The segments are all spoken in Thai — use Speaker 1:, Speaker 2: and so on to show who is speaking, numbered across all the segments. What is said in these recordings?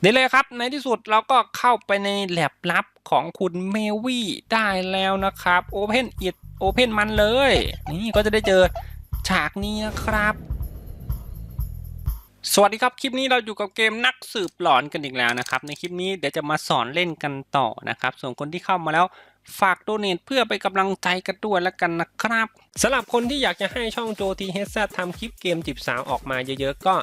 Speaker 1: เดี๋ยวเลยครับ ในที่สุดเราก็เข้าไปในแลบลับของคุณเมวี่ได้แล้วนะครับ Open it Open มันเลย นี่ก็จะได้เจอฉากนี้นะครับ สวัสดีครับ คลิปนี้เราอยู่กับเกมนักสืบหลอนกันอีกแล้วนะครับ ในคลิปนี้เดี๋ยวจะมาสอนเล่นกันต่อนะครับ ส่วนคนที่เข้ามาแล้วฝากโดเนทเพื่อไปกำลังใจกันด้วยแล้วกันนะครับสำหรับคนที่อยากจะให้ช่องโจทีเฮซ่าทำคลิปเกมจีบสาวออกมาเยอะๆก็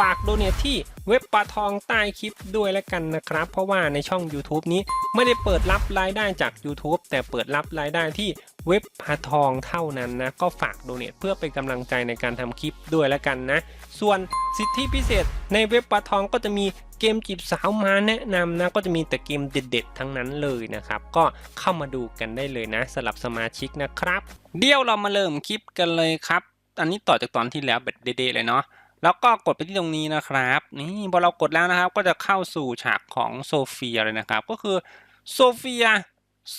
Speaker 1: ฝากโดเนทที่เว็บปลาทองใต้คลิปด้วยแล้วกันนะครับ เพราะว่าในช่อง YouTube นี้ไม่ได้เปิดรับรายได้จาก YouTube แต่เปิดรับรายได้ที่เว็บปลาทองเท่านั้นนะ ก็ฝากโดเนทเพื่อเป็นกำลังใจในการทำคลิปด้วยแล้วกันนะ ส่วนสิทธิพิเศษในเว็บปลาทองก็จะมีเกมจีบสาวมาแนะนำนะก็จะมีแต่เกมเด็ดๆ ทั้งนั้นเลยนะครับ ก็เข้ามาดูกันได้เลยนะสำหรับสมาชิกนะครับ เดี๋ยวเรามาเริ่มคลิปกันเลยครับ อันนี้ต่อจากตอนที่แล้วแบบเด็ดๆเลยเนาะ แล้วก็กดไปที่ตรงนี้นะครับ นี่พอเรากดแล้วนะครับ ก็จะเข้าสู่ฉากของโซเฟียเลยนะครับ ก็คือโซเฟีย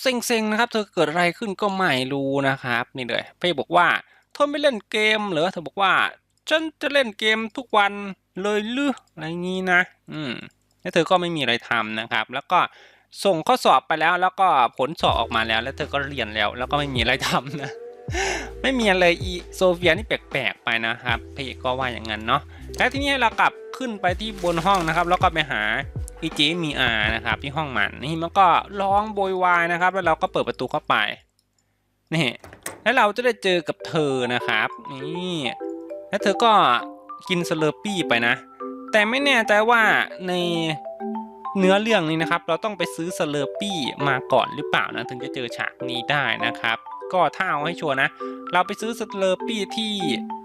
Speaker 1: เซ็งๆนะครับ เธอเกิดอะไรขึ้นก็ไม่รู้นะครับ นี่เลยเพ่บอกว่าเธอไม่เล่นเกมเหรอเธอบอกว่าฉันจะเล่นเกมทุกวันเลยหรืออะไรงี้นะ อืมแล้วเธอก็ไม่มีอะไรทำนะครับ แล้วก็ส่งข้อสอบไปแล้ว แล้วก็ผลสอบออกมาแล้ว แล้วเธอก็เรียนแล้ว แล้วก็ไม่มีอะไรทำนะ ไม่มีอะไรอีโซเฟียนี่แปลกๆไปนะครับพี่ก็ว่าอย่างนั้นเนาะแล้วทีนี้เรากลับขึ้นไปที่บนห้องนะครับ แล้วก็ไปหาอีเจมีอานะครับที่ห้องมันนี่มันก็ร้องโวยวายนะครับ แล้วเราก็เปิดประตูเข้าไปนี่แล้วเราจะได้เจอกับเธอนะครับนี่แล้วเธอก็กินสเลอร์ปี้ไปนะ แต่ไม่แน่ใจว่าในเนื้อเรื่องนี้นะครับ เราต้องไปซื้อสเลอร์ปี้มาก่อนหรือเปล่านะถึงจะเจอฉากนี้ได้นะครับ ก็ถ้าเอาให้ชัวร์นะ เราไปซื้อสเลอร์ปี้ที่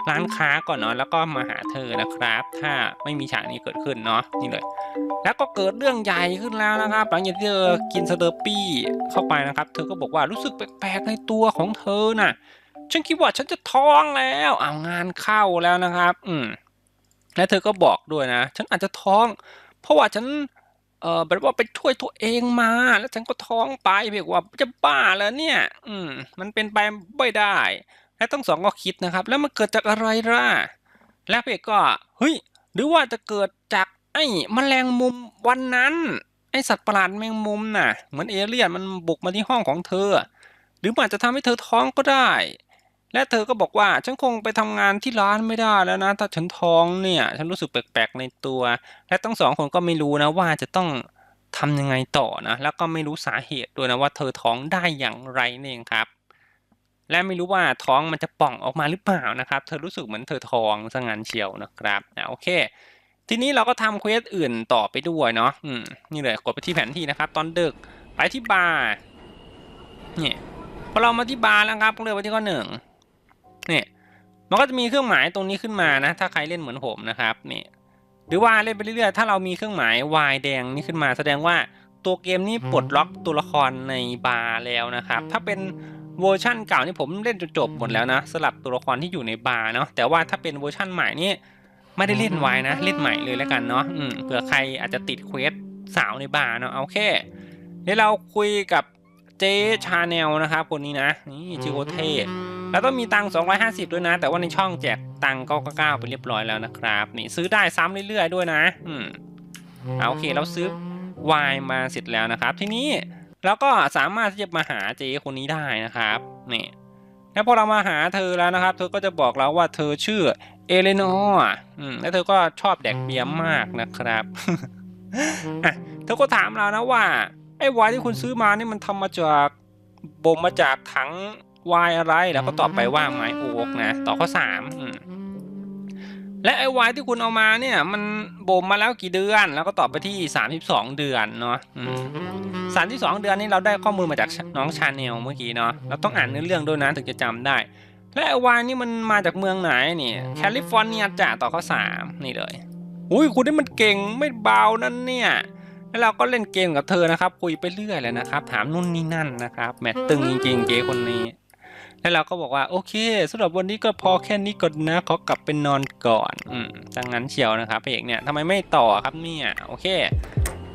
Speaker 1: ร้านค้าก่อนเนาะแล้วก็มาหาเธอนะครับ ถ้าไม่มีฉากนี้เกิดขึ้นเนาะนี่เลย แล้วก็เกิดเรื่องใหญ่ขึ้นแล้วนะครับหลังจากที่เธอกินสเลอร์ปี้เข้าไปนะครับ เธอก็บอกว่ารู้สึกแปลกๆในตัวของเธอน่ะฉันคิดว่าฉันจะท้องแล้วเอางานเข้าแล้วนะครับ อืมและเธอก็บอกด้วยนะ ฉันอาจจะท้อง เพราะว่าฉัน ออแบบว่าไปช่วยตัวเองมา แล้วฉันก็ท้องไปเพียกว่าจะบ้าแล้วเนี่ย อืม มันเป็นไปไม่ได้ และทั้งสองก็คิดนะครับ แล้วมันเกิดจากอะไรล่ะ แล้วเอกก็เฮ้ยหรือว่าจะเกิดจากไอ้แมลงมุมวันนั้น ไอ้สัตว์ประหลาดแมงมุมน่ะ เหมือนเอเลี่ยนมันบุกมาที่ห้องของเธอ หรือมันอาจจะทำให้เธอท้องก็ได้ และเธอก็บอกว่าฉันคงไปทำงานที่ร้านไม่ได้แล้วนะ ถ้าฉันท้องเนี่ย ฉันรู้สึกแปลกๆในตัว และทั้งสองคนก็ไม่รู้นะว่าจะต้องทำยังไงต่อนะ แล้วก็ไม่รู้สาเหตุด้วยนะว่าเธอท้องได้อย่างไรนี่เองครับ และไม่รู้ว่าท้องมันจะป่องออกมาหรือเปล่านะครับ เธอรู้สึกเหมือนเธอท้องซะงั้นเชียวนะครับอะโอเค ทีนี้เราก็ทำเควสอื่นต่อไปด้วยเนาะอืมนี่เลยกดไปที่แผนที่นะครับ ตอนดึกไปที่บาร์เนี่ยพอเรามาที่บาร์แล้วครับเลือกไปที่ข้อหนึ่ง เนี่ยมันก็จะมีเครื่องหมายตรงนี้ขึ้นมานะ ถ้าใครเล่นเหมือนผมนะครับนี่หรือว่าเล่นไปเรื่อยๆถ้าเรามีเครื่องหมายวายแดงนี่ขึ้นมาแสดงว่าตัวเกมนี้ปลดล็อกตัวละครในบาร์แล้วนะครับ ถ้าเป็นเวอร์ชั่นเก่านี่ผมเล่นจนจบหมดแล้วนะสลับตัวละครที่อยู่ในบาร์เนาะแต่ว่าถ้าเป็นเวอร์ชั่นใหม่นี่ไม่ได้เล่นไว้นะ เล่นใหม่เลยแล้วกันเนาะอืมเผื่อใครอาจจะติดเควสสาวในบาร์เนาะโอเคเดี๋ยวเราคุยกับเจ๊ชาแนลนะครับคนนี้นะนี่ชื่อโคตรเท แล้วต้องมีตังค์250 ด้วยนะ แต่ว่าในช่องแจกตังค์999ไปเรียบร้อยแล้วนะครับ นี่ซื้อได้ซ้ำเรื่อยๆด้วยนะอืมเอาโอเคเราซื้อวายมาเสร็จแล้วนะครับ ทีนี้เราก็สามารถที่จะมาหาเจ๊คนนี้ได้นะครับนี่แล้วพอเรามาหาเธอแล้วนะครับ เธอก็จะบอกเราว่าเธอชื่อเอเลนอร์อืมแล้วเธอก็ชอบแดกเบียร์มากนะครับเธอก็ถามเรานะว่าไอ้ไวน์ที่คุณซื้อมานี่มันทำมาจากบ่มมาจากถัง ไวน์อะไร แล้วก็ตอบไปว่าไม้โอ๊กนะ ต่อข้อสามอืมและไอ้ไวน์ที่คุณเอามาเนี่ย มันบ่มมาแล้วกี่เดือน แล้วก็ตอบไปที่สามสิบสองเดือนเนาะสามสิบสองเดือนนี่เราได้ข้อมูลมาจากน้องชาแนลเมื่อกี้เนาะเราต้องอ่านเนื้อเรื่องด้วยนะถึงจะจำได้ และไอ้ไวน์นี่มันมาจากเมืองไหนนี่แคลิฟอร์เนียจ้ะต่อข้อสามนี่เลยอุ้ยคุณนี่มันเก่งไม่เบานั่นเนี่ยแล้วเราก็เล่นเกมกับเธอนะครับ คุยไปเรื่อยเลยนะครับ ถามนู่นนี่นั่นนะครับ แมตตึงจริงๆเจ๊คนนี้ แล้วเราก็บอกว่าโอเคสำหรับวันนี้ก็พอแค่นี้ก่อนนะขอกลับไปนอนก่อนอืมดังนั้นเชียวนะครับพระเอกเนี่ยทำไมไม่ต่อครับเนี่ยโอเค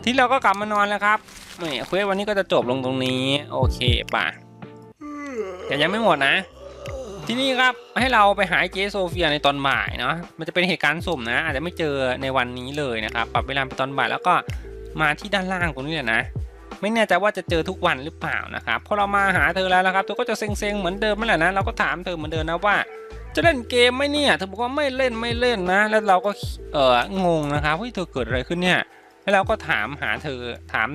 Speaker 1: ที่เราก็กลับมานอนแล้วครับนี่เควสวันนี้ก็จะจบลงตรงนี้ โอเคป่ะแต่ยังไม่หมดนะ ที่นี่ครับให้เราไปหาเจโซเฟียในตอนบ่ายเนาะมันจะเป็นเหตุการณ์สุ่มนะ อาจจะไม่เจอในวันนี้เลยนะครับ ปรับเวลาไปตอนบ่ายแล้วก็มาที่ด้านล่างตรงนี้แหละนะ ไม่แน่ใจว่าจะเจอทุกวันหรือเปล่านะครับพอเรามาหาเธอแล้วนะครับเธอก็จะเซ็งๆเหมือนเดิมนั่นแหละนะเราก็ถามเธอเหมือนเดิมนะว่า จะเล่นเกมไหมเนี่ยเธอบอกว่าไม่เล่นไม่เล่นนะ แล้วเราก็เอองงนะครับเฮ้ยเธอเกิดอะไรขึ้นเนี่ยแล้วเราก็ถามหาเธอถาม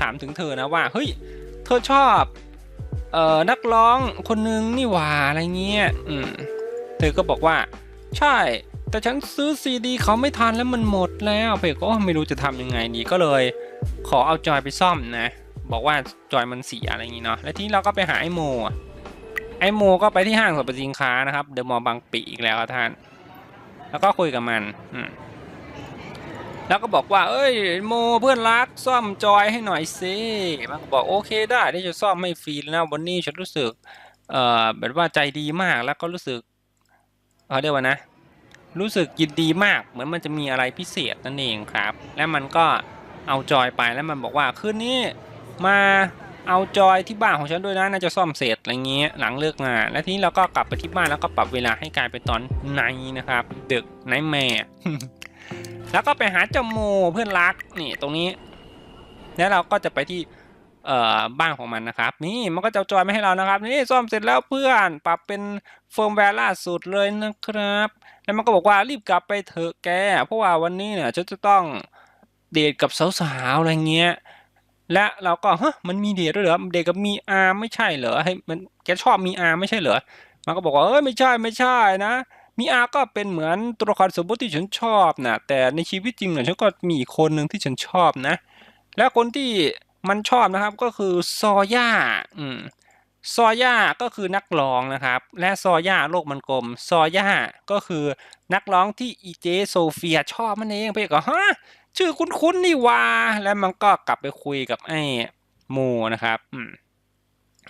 Speaker 1: ถามถึงเธอนะว่าเฮ้ยเธอชอบเอ่อนักร้องคนนึงนี่หว่าอะไรเงี้ยอืมเธอก็บอกว่า ใช่แต่ฉันซื้อซีดีเขาไม่ทันแล้วมันหมดแล้วเพจก็ไม่รู้จะทำยังไงดีก็เลย ขอเอาจอยไปซ่อมนะ บอกว่าจอยมันเสียอะไรอย่างงี้เนาะแล้วทีนี้เราก็ไปหาไอ้โมไอ้โมก็ไปที่ห้างสรรพสินค้านะครับเดอะมอลล์บางปีอีกแล้วท่าน แล้วก็คุยกับมันอืมแล้วก็บอกว่า เอ้ยโมเพื่อนรักซ่อมจอยให้หน่อยสิมันก็บอกโอเคได้ที่จะซ่อมให้ฟรีแล้ววันนี้ฉันรู้สึก เอ่อแบบว่าใจดีมากแล้วก็รู้สึกเขาเรียกว่านะ รู้สึกยินดีมากเหมือนมันจะมีอะไรพิเศษนั่นเองครับ และมันก็ เอาจอยไปแล้วมันบอกว่าคืนนี้มาเอาจอยที่บ้านของฉันด้วยนะน่าจะซ่อมเสร็จอะไรเงี้ยหลังเลิกงานและทีนี้เราก็กลับไปที่บ้านแล้วก็ปรับเวลาให้กลายเป็นตอนในนะครับดึกในแม่แล้วก็ไปหาเจ้าโมเพื่อนรักนี่ตรงนี้ แล้วเราก็จะไปที่เอ่อบ้านของมันนะครับ นี่มันก็จะจอยมาให้เรานะครับ นี่ซ่อมเสร็จแล้วเพื่อนปรับเป็นเฟิร์มแวร์ล่าสุดเลยนะครับ แล้วมันก็บอกว่ารีบกลับไปเถอะแก เพราะว่าวันนี้เนี่ยฉันจะต้อง เดทกับสาวๆอะไรเงี้ยและเราก็ฮะมันมีเดทด้วยเหรอเดทกับมีอาร์ไม่ใช่เหรอให้มันแกชอบมีอาร์ไม่ใช่เหรอมันก็บอกว่าเอ้ยไม่ใช่ไม่ใช่นะ มีอาร์ก็เป็นเหมือนตัวละครสมมติที่ฉันชอบนะแต่ในชีวิตจริงเนี่ยฉันก็มีคนหนึ่งที่ฉันชอบนะ แล้วคนที่มันชอบนะครับก็คือซอย่าอืมซอย่าก็คือนักร้องนะครับ และซอย่าโลกมันกลมซอย่าก็คือนักร้องที่อีเจโซเฟียชอบมันเองไปก็ฮะ ชื่อคุ้นๆนี่ว่า แล้วมันก็กลับไปคุยกับไอ้โมนะครับ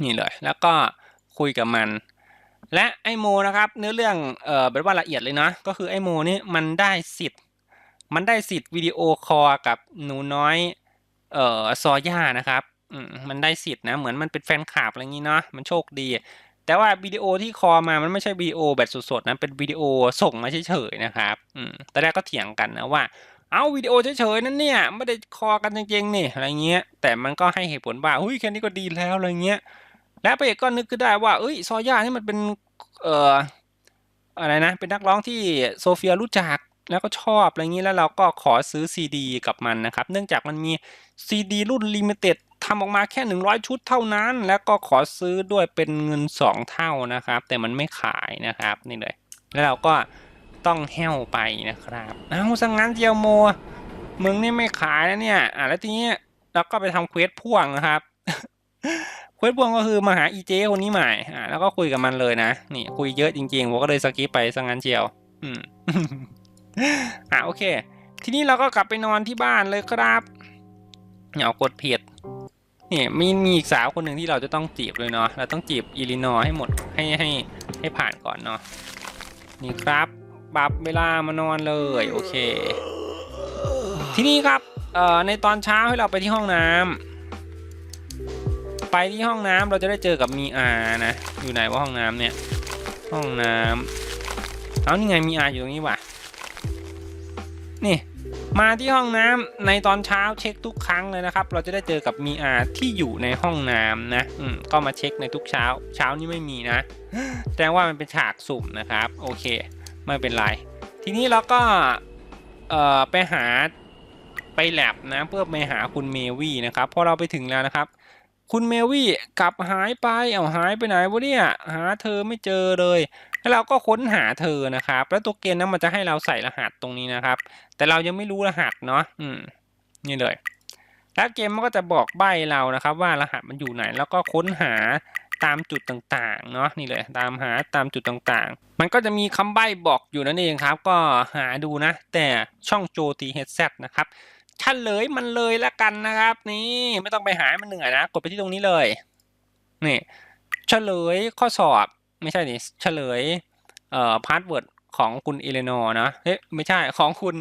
Speaker 1: นี่เลย แล้วก็คุยกับมัน และไอ้โมนะครับ เนื้อเรื่องเออแบบว่าละเอียดเลยนะ ก็คือไอ้โมนี่มันได้สิทธิ์ มันได้สิทธิ์วิดีโอคอลกับหนูน้อยเออซอย่านะครับมันได้สิทธิ์นะ เหมือนมันเป็นแฟนคลับอะไรอย่างนี้เนาะมันโชคดี แต่ว่าวิดีโอที่คอมามันไม่ใช่วิดีโอแบบสดๆนะเป็นวิดีโอส่งมาเฉยๆนะครับอืมตอนแรกก็เถียงกันนะว่า เอาวิดีโอเฉยๆนั่นเนี่ยไม่ได้คอกันจริงๆนี่อะไรเงี้ย แต่มันก็ให้เหตุผลว่าเฮ้ยแค่นี้ก็ดีแล้วอะไรเงี้ย แล้วพระเอกก็นึกขึ้นได้ว่าเอ้ยซอย่านี่มันเป็นเอ่ออะไรนะ เป็นนักร้องที่โซเฟียรู้จักแล้วก็ชอบอะไรอย่างนี้แล้วเราก็ขอซื้อซีดีกับมันนะครับ เนื่องจากมันมีซีดีรุ่นลิมิเต็ดทำออกมาแค่ 100 ชุดเท่านั้น แล้วก็ขอซื้อด้วยเป็นเงิน 2 เท่านะครับ แต่มันไม่ขายนะครับนี่เลยแล้วเราก็ ต้องแห้วไปนะครับเอาสังงั้นเจียวโม มึงนี่ไม่ขายนะเนี่ย อะแล้วทีนี้เราก็ไปทำเควสพ่วงนะครับ เควสพ่วงก็คือมาหาอีเจคนนี้ใหม่ อะแล้วก็คุยกับมันเลยนะ นี่คุยเยอะจริงๆผมก็เลยสกิปไปสังงั้นเจียว อืม อะโอเค ทีนี้เราก็กลับไปนอนที่บ้านเลยครับเอากดผิดนี่มีมีอีกสาวคนหนึ่งที่เราจะต้องจีบเลยเนาะ เราต้องจีบอีลินอให้หมดให้ให้ให้ผ่านก่อนเนาะ นี่ครับ ปรับเวลามานอนเลยโอเค ทีนี้ครับเอ่อในตอนเช้าให้เราไปที่ห้องน้ำไปที่ห้องน้ำเราจะได้เจอกับมีอานะ อยู่ไหนว่าห้องน้ำเนี่ย ห้องน้ำเอานี่ไงมีอาอยู่ตรงนี้ว่ะนี่มาที่ห้องน้ำในตอนเช้าเช็คทุกครั้งเลยนะครับ เราจะได้เจอกับมีอาที่อยู่ในห้องน้ำนะอืมก็มาเช็คในทุกเช้า เช้านี้ไม่มีนะแสดงว่ามันเป็นฉากสุ่มนะครับ โอเค ไม่เป็นไร ทีนี้เราก็ไปหาไปแลบนะเพื่อไปหาคุณเมวี่นะครับพอเราไปถึงแล้วนะครับ คุณเมวี่กลับหายไปเอาหายไปไหนวะเนี่ยหาเธอไม่เจอเลยแล้วเราก็ค้นหาเธอนะครับ แล้วตัวเกมนั้นมันจะให้เราใส่รหัสตรงนี้นะครับ แต่เรายังไม่รู้รหัสเนาะอืมนี่เลย แล้วเกมมันก็จะบอกใบเรานะครับ ว่ารหัสมันอยู่ไหน แล้วก็ค้นหา ตามจุดต่างๆเนาะนี่เลยตามหาตามจุดต่างๆ มันก็จะมีคำใบ้บอกอยู่นั่นเองครับ ก็หาดูนะ แต่ช่องโจตีเฮดเซนะครับเฉลยมันเลยละกันนะครับ นี่ไม่ต้องไปหามันเหนื่อยนะ กดไปที่ตรงนี้เลยนี่เฉลยข้อสอบไม่ใช่นี่เฉลยเอ่อพาสเวิร์ดของคุณเอเลนอร์นะเฮ้ยไม่ใช่ของคุณ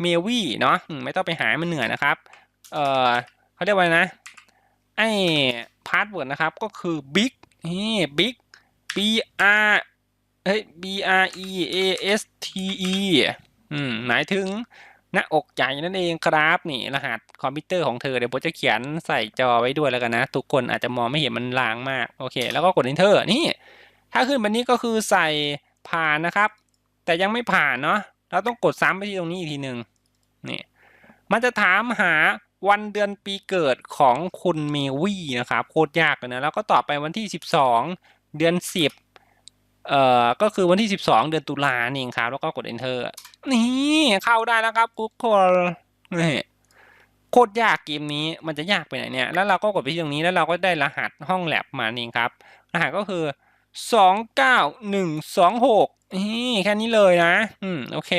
Speaker 1: เมวี่เนาะไม่ต้องไปหามันเหนื่อยนะครับ เอ่อเขาเรียกว่านะไอ พาสเวิร์ดนะครับก็คือ big นี่ big b r เฮ้ย b r e a s t e อืมหมายถึงหน้าอกใหญ่นั่นเองครับนี่รหัสคอมพิวเตอร์ของเธอเดี๋ยวผมจะเขียนใส่จอไว้ด้วยแล้วกันนะ ทุกคนอาจจะมองไม่เห็นมันลางมาก โอเค แล้วก็กด enter นี่ ถ้าขึ้นแบบนี้ก็คือใส่ผ่านนะครับ แต่ยังไม่ผ่านเนาะเราต้องกดซ้ำไปที่ตรงนี้อีกทีหนึ่งนี่มันจะถามหา วันเดือนปีเกิดของคุณเมวี่นะครับโคตรยากเลยนะแล้วก็ต่อไปวันที่ 12 เดือน 10เอ่อก็คือวันที่ 12 เดือนตุลานี่เองครับ แล้วก็กด enter นี่เข้าได้แล้วครับทุกคนนี่โคตรยากเกมนี้มันจะยากไปไหนเนี่ย แล้วเราก็กดไปที่ตรงนี้แล้วเราก็ได้รหัสห้องแลบมานี่ครับ รหัสก็คือสองเก้าหนึ่งสองหกนี่แค่นี้เลยนะ อืม โอเค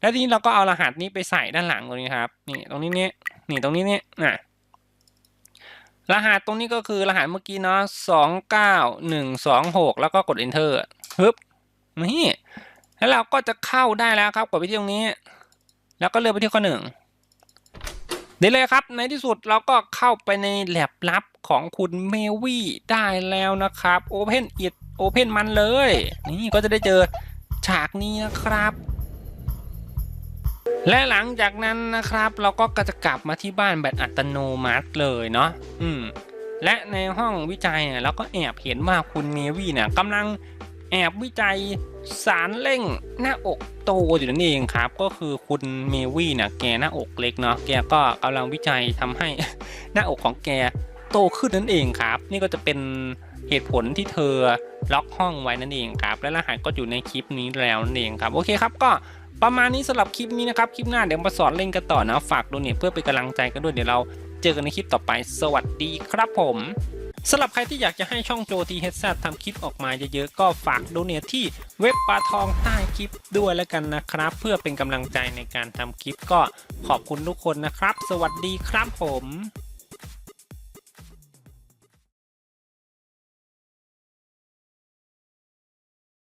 Speaker 1: แล้วทีนี้เราก็เอารหัสนี้ไปใส่ด้านหลังตรงนี้ครับ นี่ ตรงนี้เนี่ย นี่ตรงนี้เนี่ยอะรหัสตรงนี้ก็คือรหัสเมื่อกี้เนาะสองเก้าหนึ่งสองหกแล้วก็กด enter ฮึบนี่แล้วเราก็จะเข้าได้แล้วครับกดไปที่ตรงนี้ แล้วก็เลือกไปที่ข้อหนึ่งเดี๋ยวเลยครับ ในที่สุดเราก็เข้าไปในแลบลับของคุณเมวี่ได้แล้วนะครับ Open it Open มันเลย นี่ก็จะได้เจอฉากนี้นะครับ และหลังจากนั้นนะครับ เราก็จะกลับมาที่บ้านแบบอัตโนมัติเลยเนาะอืมและในห้องวิจัยเนี่ยเราก็แอบเห็นว่าคุณเมวี่เนี่ยกำลังแอบวิจัยสารเร่งหน้าอกโตอยู่นั่นเองครับ ก็คือคุณเมวี่เนี่ยแกหน้าอกเล็กเนาะแกก็กำลังวิจัยทำให้หน้าอกของแกโตขึ้นนั่นเองครับ นี่ก็จะเป็นเหตุผลที่เธอล็อกห้องไว้นั่นเองครับ และรหัสก็อยู่ในคลิปนี้แล้วนั่นเองครับโอเคครับก็ ประมาณนี้สำหรับคลิปนี้นะครับ คลิปหน้าเดี๋ยวมาสอนเล่นกันต่อนะ ฝากโดเนทเพื่อเป็นกำลังใจกันด้วยเดี๋ยวเราเจอกันในคลิปต่อไป สวัสดีครับผมสำหรับใครที่อยากจะให้ช่องโจทีเฮดซทำคลิปออกมาเยอะๆ ก็ฝากโดเนทที่เว็บปลาทองใต้คลิปด้วยแล้วกันนะครับ เพื่อเป็นกำลังใจในการทำคลิปก็ขอบคุณทุกคนนะครับ สวัสดีครับผม